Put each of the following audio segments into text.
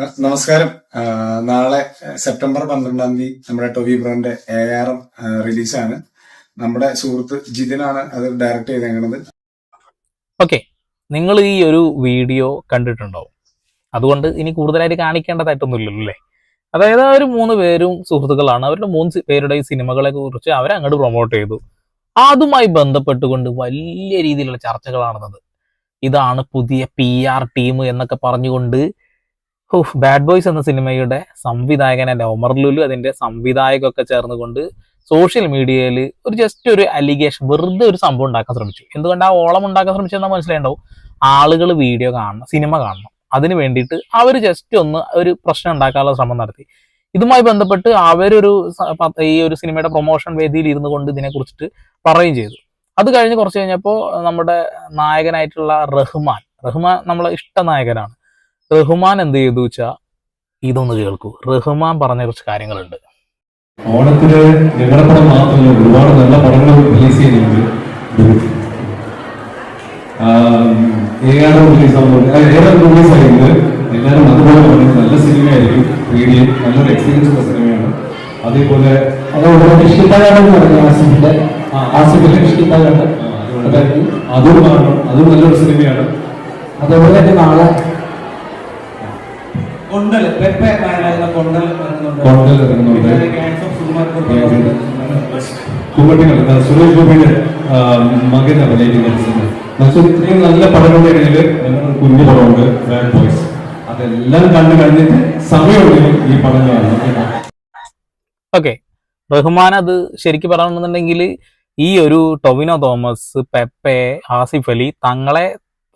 നമസ്കാരം. നാളെ സെപ്റ്റംബർ പന്ത്രണ്ടാം തീയതി നമ്മുടെ ടോവി ബ്രോന്റെ എ ആർ എം റിലീസാണ്. നമ്മുടെ സുഹൃത്ത് ജിതിനാണ് അത് ഡയറക്ട് ചെയ്തേക്കുന്നത് ഓക്കെ. നിങ്ങൾ ഈ ഒരു വീഡിയോ കണ്ടിട്ടുണ്ടാവും. അതുകൊണ്ട് ഇനി കൂടുതലായിട്ട് കാണിക്കേണ്ടതായിട്ടൊന്നുമില്ലല്ലോ അല്ലേ? അതായത് ആ ഒരു മൂന്ന് പേരും സുഹൃത്തുക്കളാണ്. അവരുടെ മൂന്ന് പേരുടെ ഈ സിനിമകളെ കുറിച്ച് അവരങ്ങോട്ട് പ്രൊമോട്ട് ചെയ്തു. അതുമായി ബന്ധപ്പെട്ടുകൊണ്ട് വലിയ രീതിയിലുള്ള ചർച്ചകളാണ് ഇതാണ് പുതിയ പി ആർ ടീം എന്നൊക്കെ പറഞ്ഞുകൊണ്ട് ബാഡ് ബോയ്സ് എന്ന സിനിമയുടെ സംവിധായകനല്ല ഒമർ ലുലു അതിന്റെ സംവിധായകമൊക്കെ ചേർന്നുകൊണ്ട് സോഷ്യൽ മീഡിയയിൽ ഒരു ജസ്റ്റ് ഒരു അലിഗേഷൻ വെറുതെ ഒരു സംഭവം ഉണ്ടാക്കാൻ ശ്രമിച്ചു. എന്തുകൊണ്ട് ആ ഓളം ഉണ്ടാക്കാൻ ശ്രമിച്ചെന്നാൽ മനസ്സിലായിണ്ടാവും ആളുകൾ വീഡിയോ കാണണം സിനിമ കാണണം. അതിന് വേണ്ടിയിട്ട് അവർ ജസ്റ്റ് ഒന്ന് ഒരു പ്രശ്നം ഉണ്ടാക്കാനുള്ള ശ്രമം നടത്തി. ഇതുമായി ബന്ധപ്പെട്ട് അവരൊരു ഈ ഒരു സിനിമയുടെ പ്രൊമോഷൻ വേദിയിൽ ഇരുന്നു കൊണ്ട് ഇതിനെ കുറിച്ചിട്ട് പറയുകയും ചെയ്തു. അത് കഴിഞ്ഞ് കുറച്ച് കഴിഞ്ഞപ്പോൾ നമ്മുടെ നായകനായിട്ടുള്ള റഹ്മാൻ റഹ്മാൻ നമ്മളെ ഇഷ്ട നായകനാണ്. റഹ്മാൻ എന്ത് ചെയ്തു വെച്ചാൽ ഇതൊന്ന് കേൾക്കൂ. റഹ്മാൻ പറഞ്ഞ കുറച്ച് കാര്യങ്ങളുണ്ട്. ഓണത്തിന് ഞങ്ങളുടെ പടം മാത്രമല്ല ഒരുപാട് നല്ല പടങ്ങൾ റിലീസ് ചെയ്യുന്നുണ്ട്. എ ആർ റിലീസ് ആവുന്നുണ്ട് എ ആർ റിലീസ് ആയിരുന്നു എല്ലാവരും അതുപോലെ പറഞ്ഞു നല്ല സിനിമയായിരിക്കും. റീഡിയും നല്ലൊരു എക്സ്പീരിയൻസ് ഉള്ള സിനിമയാണ്. അതേപോലെ അതും കാണണം. അതും നല്ലൊരു സിനിമയാണ്. അതേപോലെ തന്നെ നാളെ കൊണ്ടൽ കൊണ്ടൽ കൊണ്ടൽ ഇറങ്ങുന്നുണ്ട്. സുരേഷ് ഗോപിയുടെ മകൻ അഭിനയിക്കുന്ന ഇത്രയും നല്ല പടങ്ങളുടെ ഇടയിൽ ഞങ്ങളുടെ കുഞ്ഞു പടമുണ്ട് ബാഡ് ബോയ്സ് അതെല്ലാം കണ്ടു കഴിഞ്ഞിട്ട് സമയമുണ്ടെങ്കിൽ ഈ പടം കാണണം ഓക്കെ റഹ്മാൻ അത് ശരിക്കും പറയണമെന്നുണ്ടെങ്കിൽ ഈ ഒരു ടൊവിനോ തോമസ് പെപ്പെ ആസിഫ് അലി തങ്ങളെ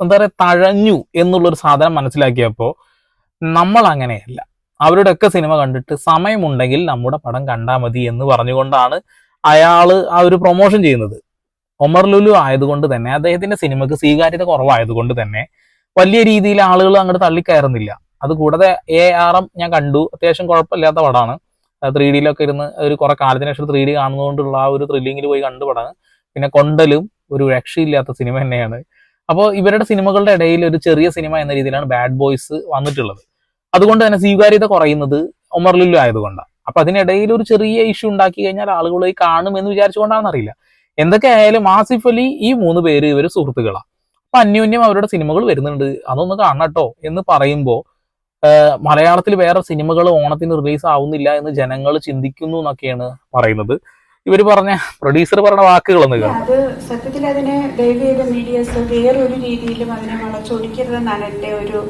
എന്താ പറയുക തഴഞ്ഞു എന്നുള്ളൊരു സാധനം മനസ്സിലാക്കിയപ്പോൾ നമ്മൾ അങ്ങനെയല്ല അവരുടെയൊക്കെ സിനിമ കണ്ടിട്ട് സമയമുണ്ടെങ്കിൽ നമ്മുടെ പടം കണ്ടാൽ മതി എന്ന് പറഞ്ഞുകൊണ്ടാണ് അയാൾ ആ ഒരു പ്രൊമോഷൻ ചെയ്യുന്നത്. ഒമർ ലുലു ആയതുകൊണ്ട് തന്നെ അദ്ദേഹത്തിന്റെ സിനിമക്ക് സ്വീകാര്യത കുറവായതുകൊണ്ട് തന്നെ വലിയ രീതിയിൽ ആളുകൾ അങ്ങോട്ട് തള്ളിക്കയറുന്നില്ല. അതുകൂടാതെ എ ആർ എം ഞാൻ കണ്ടു. അത്യാവശ്യം കുഴപ്പമില്ലാത്ത പടമാണ്. ത്രീ ഡിയിലൊക്കെ ഇരുന്ന് ഒരു കുറെ കാലത്തിന് ശേഷം ത്രീ ഡി കാണുന്നതുകൊണ്ടുള്ള ആ ഒരു ത്രില്ലിങ്ങിൽ പോയി കണ്ടു പടമാണ്. പിന്നെ കൊണ്ടലും ഒരു രക്ഷയില്ലാത്ത സിനിമ തന്നെയാണ്. അപ്പോൾ ഇവരുടെ സിനിമകളുടെ ഇടയിൽ ഒരു ചെറിയ സിനിമ എന്ന രീതിയിലാണ് ബാഡ് ബോയ്സ് വന്നിട്ടുള്ളത്. അതുകൊണ്ട് തന്നെ സ്വീകാര്യത കുറയുന്നത് ഉമർലുല്ലു ആയതുകൊണ്ടാണ്. അപ്പൊ അതിനിടയിൽ ഒരു ചെറിയ ഇഷ്യൂ ഉണ്ടാക്കി കഴിഞ്ഞാൽ ആളുകൾ കാണും എന്ന് വിചാരിച്ചുകൊണ്ടാണെന്നറിയില്ല. എന്തൊക്കെ ആയാലും ആസിഫ് അലി ഈ മൂന്ന് പേര് ഇവർ സുഹൃത്തുക്കളാണ്. അപ്പൊ അന്യോന്യം അവരുടെ സിനിമകൾ വരുന്നുണ്ട്. അതൊന്ന് കാണട്ടോ എന്ന് പറയുമ്പോൾ മലയാളത്തിൽ വേറെ സിനിമകൾ ഓണത്തിന് റിലീസ് ആവുന്നില്ല എന്ന് ജനങ്ങൾ ചിന്തിക്കുന്നു എന്നൊക്കെയാണ് പറയുന്നത്. ഇവർ പറഞ്ഞ പ്രൊഡ്യൂസർ പറഞ്ഞ വാക്കുകളൊന്ന് അത് സത്യത്തിൽ അതിനെ ദയവ് ചെയ്ത മീഡിയസ് വേറൊരു രീതിയിലും അതിനെ വളച്ചൊടിക്കരുതെന്നാണ് എന്റെ ഒരു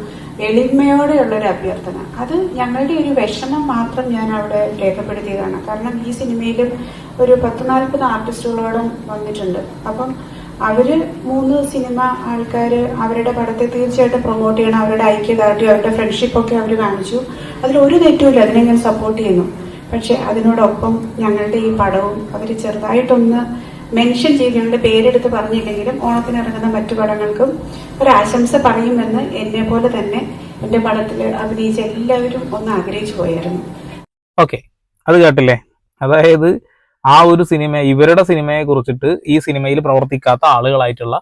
എളിമയോടെയുള്ള ഒരു അഭ്യർത്ഥന. അത് ഞങ്ങളുടെ ഒരു വിഷമം മാത്രം ഞാൻ അവിടെ രേഖപ്പെടുത്തിയതാണ്. കാരണം ഈ സിനിമയിലും ഒരു പത്ത് നാൽപ്പത് ആർട്ടിസ്റ്റുകളോടും വന്നിട്ടുണ്ട്. അപ്പം അവർ മൂന്ന് സിനിമ ആൾക്കാർ അവരുടെ പടത്തെ തീർച്ചയായിട്ടും പ്രൊമോട്ട് ചെയ്യണം. അവരുടെ ഐക്യദാർഢ്യം അവരുടെ ഫ്രണ്ട്ഷിപ്പ് ഒക്കെ അവർ കാണിച്ചു. അതിൽ ഒരു തെറ്റുമില്ല. അതിനെ ഞാൻ സപ്പോർട്ട് ചെയ്യുന്നു. പക്ഷെ അതിനോടൊപ്പം ഞങ്ങളുടെ ഈ പടവും അവർ ചെറുതായിട്ടൊന്ന് മെൻഷൻ ചെയ്ത് ഞങ്ങളുടെ പേരെടുത്ത് പറഞ്ഞില്ലെങ്കിലും ഓണത്തിന് ഇറങ്ങുന്ന മറ്റു പടങ്ങൾക്കും ഒരു ആശംസ പറയുമെന്ന് എന്നെ പോലെ തന്നെ എന്റെ പടത്തിൽ അഭിനയിച്ച എല്ലാവരും ഒന്ന് ആഗ്രഹിച്ചു പോയായിരുന്നു. ഓക്കെ അത് കേട്ടില്ലേ? അതായത് ആ ഒരു സിനിമ ഇവരുടെ സിനിമയെ കുറിച്ചിട്ട് ഈ സിനിമയിൽ പ്രവർത്തിക്കാത്ത ആളുകളായിട്ടുള്ള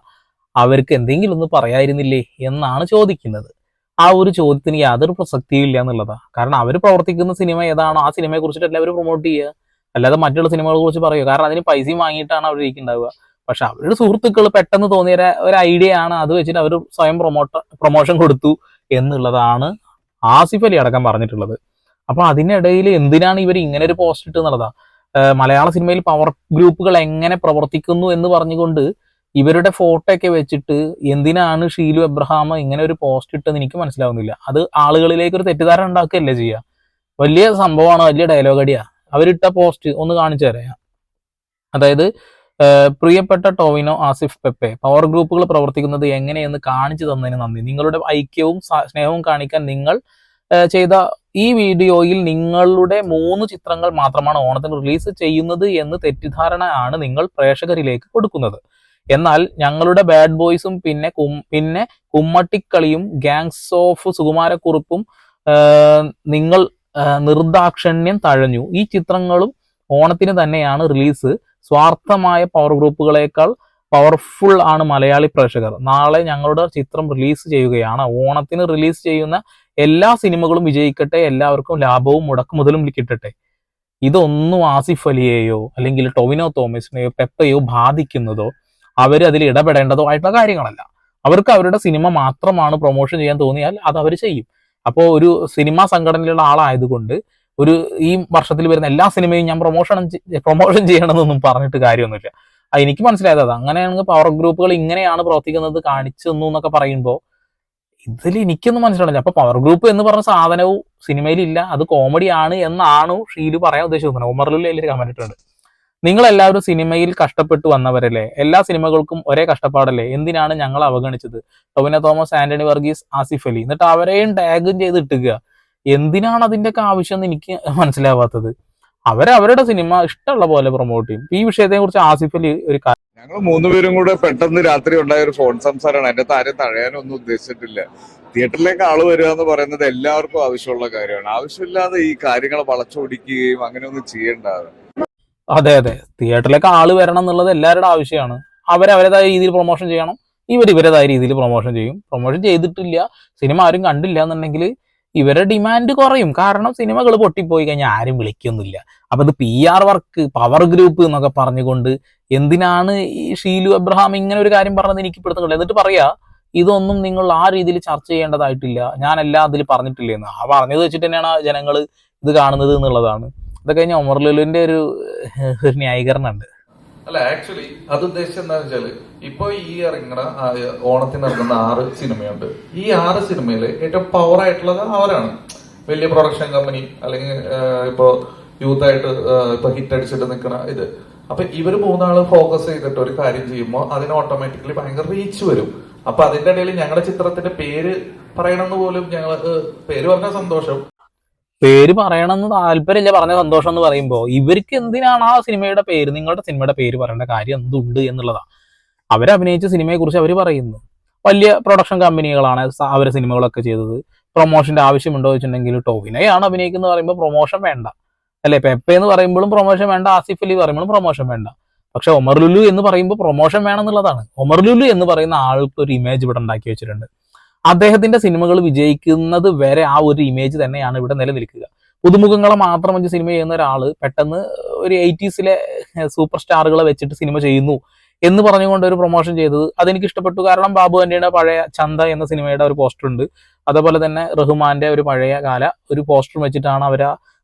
അവർക്ക് എന്തെങ്കിലും ഒന്ന് പറയായിരുന്നില്ലേ എന്നാണ് ചോദിക്കുന്നത്. ആ ഒരു ചോദ്യത്തിന് യാതൊരു പ്രസക്തിയും ഇല്ല എന്നുള്ളതാണ് കാരണം അവർ പ്രവർത്തിക്കുന്ന സിനിമ ഏതാണോ ആ സിനിമയെ കുറിച്ചിട്ട് എല്ലാവരും പ്രൊമോട്ട് ചെയ്യുക. അല്ലാതെ മറ്റുള്ള സിനിമകളെ കുറിച്ച് പറയുക. കാരണം അതിന് പൈസയും വാങ്ങിയിട്ടാണ് അവർ ഇരിക്കുന്നുണ്ടാവുക. പക്ഷെ അവരുടെ സുഹൃത്തുക്കൾ പെട്ടെന്ന് തോന്നിയ ഒരു- ഐഡിയ ആണ് അത് വെച്ചിട്ട് അവർ സ്വയം പ്രൊമോട്ട പ്രൊമോഷൻ കൊടുത്തു എന്നുള്ളതാണ് ആസിഫ് അലി അടക്കം പറഞ്ഞിട്ടുള്ളത്. അപ്പൊ അതിനിടയിൽ എന്തിനാണ് ഇവർ ഇങ്ങനെ ഒരു പോസ്റ്റ് ഇട്ട് എന്നുള്ളതാ? മലയാള സിനിമയിൽ പവർ ഗ്രൂപ്പുകൾ എങ്ങനെ പ്രവർത്തിക്കുന്നു എന്ന് പറഞ്ഞുകൊണ്ട് ഇവരുടെ ഫോട്ടോ ഒക്കെ വെച്ചിട്ട് എന്തിനാണ് ഷീലു എബ്രഹാം ഇങ്ങനെ ഒരു പോസ്റ്റ് ഇട്ടെന്ന് എനിക്ക് മനസ്സിലാവുന്നില്ല. അത് ആളുകളിലേക്ക് ഒരു തെറ്റിദ്ധാരണ ഉണ്ടാക്കുകയല്ലേ ചെയ്യുക വലിയ സംഭവമാണ് വലിയ ഡയലോഗ് അടിയാ. അവരിട്ട പോസ്റ്റ് ഒന്ന് കാണിച്ചു തരാം. അതായത് പ്രിയപ്പെട്ട ടോവിനോ ആസിഫ് പെപ്പെ പവർ ഗ്രൂപ്പുകൾ പ്രവർത്തിക്കുന്നത് എങ്ങനെയെന്ന് കാണിച്ചു തന്നതിന് നന്ദി. നിങ്ങളുടെ ഐക്യവും സ്നേഹവും കാണിക്കാൻ നിങ്ങൾ ചെയ്ത ഈ വീഡിയോയിൽ നിങ്ങളുടെ മൂന്ന് ചിത്രങ്ങൾ മാത്രമാണ് ഓണത്തിന് റിലീസ് ചെയ്യുന്നത് എന്ന് തെറ്റിദ്ധാരണ ആണ് നിങ്ങൾ പ്രേക്ഷകരിലേക്ക് കൊടുക്കുന്നത്. എന്നാൽ ഞങ്ങളുടെ ബാഡ് ബോയ്സും പിന്നെ പിന്നെ കുമ്മട്ടിക്കളിയും ഗാങ്സ് ഓഫ് സുകുമാരക്കുറിപ്പും നിങ്ങൾ നിർദാക്ഷണ്യം തഴഞ്ഞു. ഈ ചിത്രങ്ങളും ഓണത്തിന് തന്നെയാണ് റിലീസ്. സ്വാർത്ഥമായ പവർ ഗ്രൂപ്പുകളേക്കാൾ പവർഫുൾ ആണ് മലയാളി പ്രേക്ഷകർ. നാളെ ഞങ്ങളുടെ ചിത്രം റിലീസ് ചെയ്യുകയാണ്. ഓണത്തിന് റിലീസ് ചെയ്യുന്ന എല്ലാ സിനിമകളും വിജയിക്കട്ടെ. എല്ലാവർക്കും ലാഭവും മുടക്കുമുതലും കിട്ടട്ടെ. ഇതൊന്നും ആസിഫ് അലിയെയോ അല്ലെങ്കിൽ ടൊവിനോ തോമസിനെയോ പെപ്പയോ ബാധിക്കുന്നതോ അവർ അതിൽ ഇടപെടേണ്ടതോ ആയിട്ടുള്ള കാര്യങ്ങളല്ല. അവർക്ക് അവരുടെ സിനിമ മാത്രമാണ് പ്രൊമോഷൻ ചെയ്യാൻ തോന്നിയാൽ അത് അവർ ചെയ്യും. അപ്പോൾ ഒരു സിനിമാ സംഘടനയിലുള്ള ആളായതുകൊണ്ട് ഒരു ഈ വർഷത്തിൽ വരുന്ന എല്ലാ സിനിമയും ഞാൻ പ്രൊമോഷൻ പ്രൊമോഷൻ ചെയ്യണമെന്നൊന്നും പറഞ്ഞിട്ട് കാര്യമൊന്നുമില്ല. എനിക്ക് മനസ്സിലായത് അത്. അങ്ങനെയാണെങ്കിൽ പവർ ഗ്രൂപ്പുകൾ ഇങ്ങനെയാണ് പ്രവർത്തിക്കുന്നത് കാണിച്ചു തന്നു എന്നൊക്കെ പറയുമ്പോൾ ഇതിൽ എനിക്കൊന്നും മനസ്സിലാവില്ല അപ്പൊ പവർ ഗ്രൂപ്പ് എന്ന് പറഞ്ഞ സാധനവും സിനിമയിലില്ല അത് കോമഡി ആണ് എന്നാണ് ഷീലു പറയാൻ ഉദ്ദേശിക്കുന്നത് ഓമർലുള്ള കമന്റ് ഇട്ടുണ്ട് നിങ്ങൾ എല്ലാവരും സിനിമയിൽ കഷ്ടപ്പെട്ടു വന്നവരല്ലേ? എല്ലാ സിനിമകൾക്കും ഒരേ കഷ്ടപ്പാടല്ലേ? എന്തിനാണ് ഞങ്ങൾ അവഗണിച്ചത്? ടൊവിന തോമസ് ആന്റണി വർഗീസ് ആസിഫ് അലി. എന്നിട്ട് അവരെയും ടാഗും ചെയ്ത് ഇട്ടുക. എന്തിനാണ് അതിന്റെയൊക്കെ ആവശ്യം എന്ന് എനിക്ക് മനസ്സിലാവാത്തത്. അവരവരുടെ സിനിമ ഇഷ്ടമുള്ള പോലെ പ്രൊമോട്ട് ചെയ്യും. ഈ വിഷയത്തെ കുറിച്ച് ആസിഫ് അലി ഒരു ഞങ്ങൾ മൂന്നുപേരും കൂടെ പെട്ടെന്ന് രാത്രി ഉണ്ടായ ഒരു ഫോൺ സംസാരമാണ്. എന്റെ താരം തഴയാനൊന്നും ഉദ്ദേശിച്ചിട്ടില്ല. തിയേറ്ററിലേക്ക് ആൾ വരിക എന്ന് പറയുന്നത് എല്ലാവർക്കും ആവശ്യമുള്ള കാര്യമാണ്. ആവശ്യമില്ലാതെ ഈ കാര്യങ്ങൾ വളച്ചൊടിക്കുകയും അങ്ങനെയൊന്നും ചെയ്യേണ്ടത് അതെ അതെ. തിയേറ്ററിലേക്ക് ആൾ വരണം എന്നുള്ളത് എല്ലാവരുടെ ആവശ്യമാണ്. അവർ അവരുടേതായ രീതിയിൽ പ്രൊമോഷൻ ചെയ്യണം. ഇവർ ഇവരേതായ രീതിയിൽ പ്രൊമോഷൻ ചെയ്യും. പ്രൊമോഷൻ ചെയ്തിട്ടില്ല. സിനിമ ആരും കണ്ടില്ല എന്നുണ്ടെങ്കിൽ ഇവരുടെ ഡിമാൻഡ് കുറയും. കാരണം സിനിമകൾ പൊട്ടിപ്പോയി കഴിഞ്ഞാൽ ആരും വിളിക്കൊന്നുമില്ല. അപ്പൊ ഇത് P R work power group എന്നൊക്കെ പറഞ്ഞുകൊണ്ട് എന്തിനാണ് ഈ ഷീലു അബ്രഹാം ഇങ്ങനെ ഒരു കാര്യം പറഞ്ഞത് എനിക്ക് പിടുത്തമില്ല എന്നിട്ട് പറയാ ഇതൊന്നും നിങ്ങൾ ആ രീതിയിൽ ചർച്ച ചെയ്യേണ്ടതായിട്ടില്ല. ഞാൻ എല്ലാം അതിൽ പറഞ്ഞിട്ടില്ലെന്ന് ആ പറഞ്ഞത് വെച്ചിട്ട് തന്നെയാണ് ജനങ്ങൾ ഇത് കാണുന്നത് എന്നുള്ളതാണ്. ഇതൊക്കെ കഴിഞ്ഞ ഒമർ ലുലുവിന്റെ ഒരു ഒരു ന്യായീകരണം ഉണ്ട് അല്ല ആക്ച്വലി അത് ഉദ്ദേശിച്ചത് എന്താണെന്ന് വെച്ചാൽ ഇപ്പൊ ഈ ഇറങ്ങുന്ന ഓണത്തിന് ഇറങ്ങുന്ന ആറ് സിനിമയുണ്ട്. ഈ ആറ് സിനിമയിൽ ഏറ്റവും പവർ ആയിട്ടുള്ളത് അവരാണ്. വലിയ പ്രൊഡക്ഷൻ കമ്പനി അല്ലെങ്കിൽ ഇപ്പോ യൂത്ത് ആയിട്ട് ഇപ്പൊ ഹിറ്റ് അടിച്ചിട്ട് നിൽക്കുന്ന ഇത്. അപ്പൊ ഇവർ മൂന്നാൾ ഫോക്കസ് ചെയ്തിട്ട് ഒരു കാര്യം ചെയ്യുമ്പോൾ അതിന് ഓട്ടോമാറ്റിക്കലി ഭയങ്കര റീച്ച് വരും. അപ്പൊ അതിന്റെ ഇടയിൽ ഞങ്ങളുടെ ചിത്രത്തിന്റെ പേര് പറയണമെന്ന് പോലും ഞങ്ങൾ പേര് പറഞ്ഞ സന്തോഷം. പേര് പറയണമെന്ന് താല്പര്യമില്ല പറഞ്ഞ സന്തോഷം എന്ന് പറയുമ്പോൾ ഇവർക്ക് എന്തിനാണ് ആ സിനിമയുടെ പേര് നിങ്ങളുടെ സിനിമയുടെ പേര് പറയേണ്ട കാര്യം എന്തുണ്ട് എന്നുള്ളതാണ് അവരഭിനയിച്ച സിനിമയെ കുറിച്ച് അവർ പറയുന്നു. വലിയ പ്രൊഡക്ഷൻ കമ്പനികളാണ് അവർ സിനിമകളൊക്കെ ചെയ്തത്. പ്രൊമോഷന്റെ ആവശ്യമുണ്ടോ വെച്ചിട്ടുണ്ടെങ്കിൽ ടോവിനയാണ് അഭിനയിക്കുന്നത് പറയുമ്പോൾ പ്രൊമോഷൻ വേണ്ട. അല്ലെ? പെപ്പ എന്ന് പറയുമ്പോഴും പ്രൊമോഷൻ വേണ്ട ആസിഫ് അലി പറയുമ്പോഴും പ്രൊമോഷൻ വേണ്ട. പക്ഷെ ഒമർ ലുലു എന്ന് പറയുമ്പോൾ പ്രൊമോഷൻ വേണം എന്നുള്ളതാണ്. ഒമർ ലുലു എന്ന് പറയുന്ന ആൾക്ക് ഒരു ഇമേജ് ഇവിടെ ഉണ്ടാക്കി വെച്ചിട്ടുണ്ട്. അദ്ദേഹത്തിന്റെ സിനിമകൾ വിജയിക്കുന്നത് വരെ ആ ഒരു ഇമേജ് തന്നെയാണ് ഇവിടെ നിലനിൽക്കുക. പുതുമുഖങ്ങളെ മാത്രം വെച്ച് സിനിമ ചെയ്യുന്ന ഒരാൾ പെട്ടെന്ന് ഒരു എയ്റ്റീസിലെ സൂപ്പർ സ്റ്റാറുകളെ വെച്ചിട്ട് സിനിമ ചെയ്യുന്നു എന്ന് പറഞ്ഞുകൊണ്ട് ഒരു പ്രൊമോഷൻ ചെയ്തത് അതെനിക്ക് ഇഷ്ടപ്പെട്ടു കാരണം ബാബു ആന്റിയുടെ പഴയ ചന്ത എന്ന സിനിമയുടെ ഒരു പോസ്റ്റർ ഉണ്ട്. അതേപോലെ തന്നെ റഹ്മാന്റെ ഒരു പഴയ കാല ഒരു പോസ്റ്റർ വെച്ചിട്ടാണ് അവർ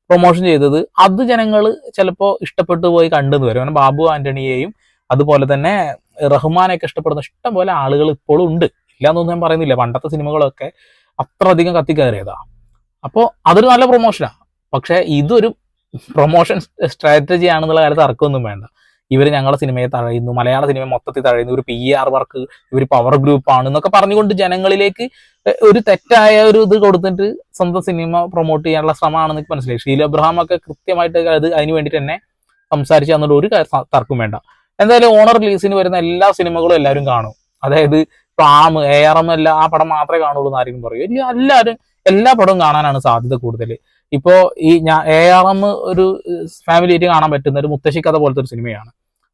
പ്രൊമോഷൻ ചെയ്തത്. അത് ജനങ്ങൾ ചിലപ്പോൾ ഇഷ്ടപ്പെട്ടു പോയി കണ്ടെന്ന് വരും. കാരണം ബാബു ആന്റണിയെയും അതുപോലെ തന്നെ റഹ്മാനെയൊക്കെ ഇഷ്ടപ്പെടുന്ന ഇഷ്ടം പോലെ ആളുകൾ ഇപ്പോഴും ഉണ്ട്. ഇല്ലാന്നൊന്നും ഞാൻ പറയുന്നില്ല. പണ്ടത്തെ സിനിമകളൊക്കെ അത്രയധികം കത്തിക്കയറിയതാ അപ്പോൾ അതൊരു നല്ല പ്രൊമോഷനാണ് പക്ഷേ ഇതൊരു പ്രൊമോഷൻ സ്ട്രാറ്റജി ആണെന്നുള്ള കാര്യത്തിൽ തർക്കമൊന്നും വേണ്ട. ഇവർ ഞങ്ങളുടെ സിനിമയെ തഴയുന്നു മലയാള സിനിമ മൊത്തത്തിൽ തഴയുന്നു ഒരു പി ആർ വർക്ക് ഇവർ പവർ ഗ്രൂപ്പ് ആണ് എന്നൊക്കെ പറഞ്ഞുകൊണ്ട് ജനങ്ങളിലേക്ക് ഒരു തെറ്റായ ഒരു ഇത് കൊടുത്തിട്ട് സ്വന്തം സിനിമ പ്രൊമോട്ട് ചെയ്യാനുള്ള ശ്രമമാണെന്ന് എനിക്ക് മനസ്സിലായി. ഷീല അബ്രഹാം ഒക്കെ കൃത്യമായിട്ട് അത് അതിന് വേണ്ടിയിട്ട് തന്നെ സംസാരിച്ചു എന്നുള്ള ഒരു തർക്കം വേണ്ട. എന്തായാലും ഓണർ റിലീസിന് വരുന്ന എല്ലാ സിനിമകളും എല്ലാവരും കാണും. അതായത് ഇപ്പൊ ആം എ ആർ എം അല്ല ആ പടം മാത്രമേ കാണുള്ളൂ എന്ന് ആരെങ്കിലും പറയും? ഇല്ല എല്ലാവരും എല്ലാ പടവും കാണാനാണ് സാധ്യത കൂടുതൽ ഇപ്പോ ഈ ഞാൻ എ ആർ എം ഒരു ഫാമിലി ആയിട്ട് കാണാൻ പറ്റുന്ന ഒരു മുത്തശ്ശി കഥ പോലത്തെ ഒരു സിനിമയാണ്.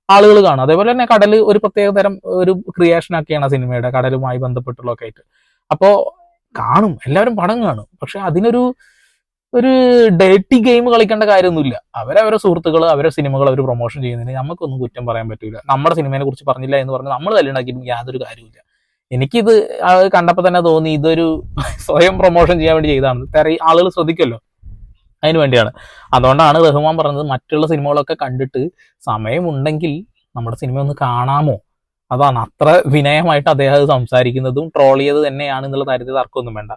ആളുകൾ കാണും. അതേപോലെ തന്നെ കടൽ ഒരു പ്രത്യേക തരം ഒരു ക്രിയേഷൻ ഒക്കെയാണ് സിനിമയുടെ കടലുമായി ബന്ധപ്പെട്ടുള്ളതൊക്കെ ആയിട്ട്. അപ്പോൾ കാണും എല്ലാവരും പടം കാണും. പക്ഷെ അതിനൊരു ഒരു ഡേറ്റി ഗെയിം കളിക്കേണ്ട കാര്യമൊന്നുമില്ല. അവരവരെ സുഹൃത്തുക്കൾ അവരെ സിനിമകൾ അവർ പ്രൊമോഷൻ ചെയ്യുന്നതിന് നമുക്കൊന്നും കുറ്റം പറയാൻ പറ്റില്ല നമ്മുടെ സിനിമയെ കുറിച്ച് പറഞ്ഞില്ല എന്ന് പറഞ്ഞാൽ നമ്മൾ തല്ലുണ്ടാക്കിയിട്ടും യാതൊരു കാര്യമില്ല എനിക്കിത് കണ്ടപ്പോ കണ്ടപ്പോൾ തന്നെ തോന്നി ഇതൊരു സ്വയം പ്രൊമോഷൻ ചെയ്യാൻ വേണ്ടി ചെയ്താണ് തെറി ആളുകൾ ശ്രദ്ധിക്കുമല്ലോ? അതിന് വേണ്ടിയാണ്. അതുകൊണ്ടാണ് റഹ്മാൻ പറഞ്ഞത് മറ്റുള്ള സിനിമകളൊക്കെ കണ്ടിട്ട് സമയമുണ്ടെങ്കിൽ നമ്മുടെ സിനിമ ഒന്ന് കാണാമോ? അതാണ് അത്ര വിനയമായിട്ട് അദ്ദേഹം സംസാരിക്കുന്നതും ട്രോൾ ചെയ്ത് തന്നെയാണ് എന്നുള്ള കാര്യത്തിൽ തർക്കമൊന്നും വേണ്ട.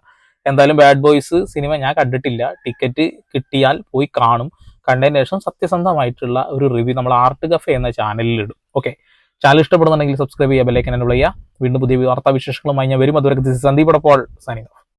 എന്തായാലും ബാഡ് ബോയ്സ് സിനിമ ഞാൻ കണ്ടിട്ടില്ല. ടിക്കറ്റ് കിട്ടിയാൽ പോയി കാണും. കണ്ടതിന് ശേഷം സത്യസന്ധമായിട്ടുള്ള ഒരു റിവ്യൂ നമ്മൾ ആർട്ട് കഫേ എന്ന ചാനലിൽ ഇടും. ഓക്കെ ചാനൽ ഇഷ്ടപ്പെടുന്നുണ്ടെങ്കിൽ സബ്സ്ക്രൈബ് ചെയ്യുക ബെല്ലൈക്കൻ എന്നെ ചെയ്യുക. വീണ്ടും പുതിയ വാർത്താ വിശേഷങ്ങളുമായി ഞാൻ വരും. അതുവരെ സന്ദീപ് പോൾ സൈനിങ് ഓഫ്